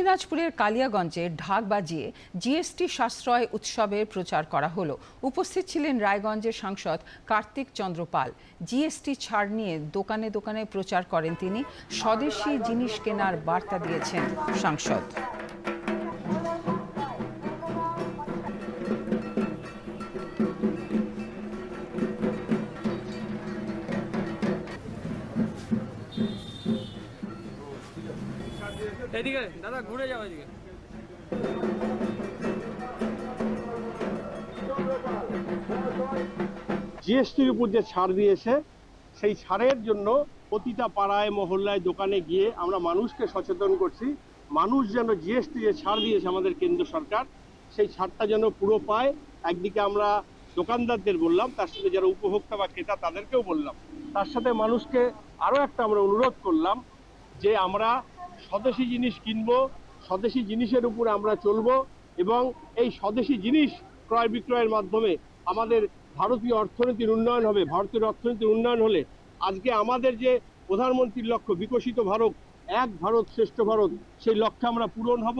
দিনাজপুরের কালিয়াগঞ্জে ঢাক বাজিয়ে জিএসটি সাশ্রয় উৎসবের প্রচার করা হলো। উপস্থিত ছিলেন রায়গঞ্জের সাংসদ কার্তিক চন্দ্রপাল জিএসটি ছাড় নিয়ে দোকানে দোকানে প্রচার করেন তিনি। স্বদেশি জিনিস কেনার বার্তা দিয়েছেন সাংসদ। এদিকে, দাদা, ঘুরে যাও এদিকে। জিএসটির উপর যে ছাড় দিয়েছে, সেই ছাড়ের জন্য প্রতিটা পাড়ায়, মহল্লায়, দোকানে গিয়ে আমরা মানুষকে সচেতন করছি। মানুষ যেন জিএসটি যে ছাড় দিয়েছে আমাদের কেন্দ্র সরকার, সেই ছাড়টা যেন পুরো পায়। একদিকে আমরা দোকানদারদের বললাম, তার সাথে যারা উপভোক্তা বা ক্রেতা, তাদেরকেও বললাম। তার সাথে মানুষকে আরও একটা আমরা অনুরোধ করলাম যে আমরা স্বদেশি জিনিস কিনবো, স্বদেশি জিনিসের উপর আমরা চলব এবং এই স্বদেশি জিনিস ক্রয় বিক্রয়ের মাধ্যমে আমাদের ভারতীয় অর্থনীতির উন্নয়ন হবে ভারতীয় অর্থনীতির উন্নয়ন হলে আজকে আমাদের যে প্রধানমন্ত্রীর লক্ষ্য বিকশিত ভারত, এক ভারত শ্রেষ্ঠ ভারত, সেই লক্ষ্যে আমরা পূরণ হব।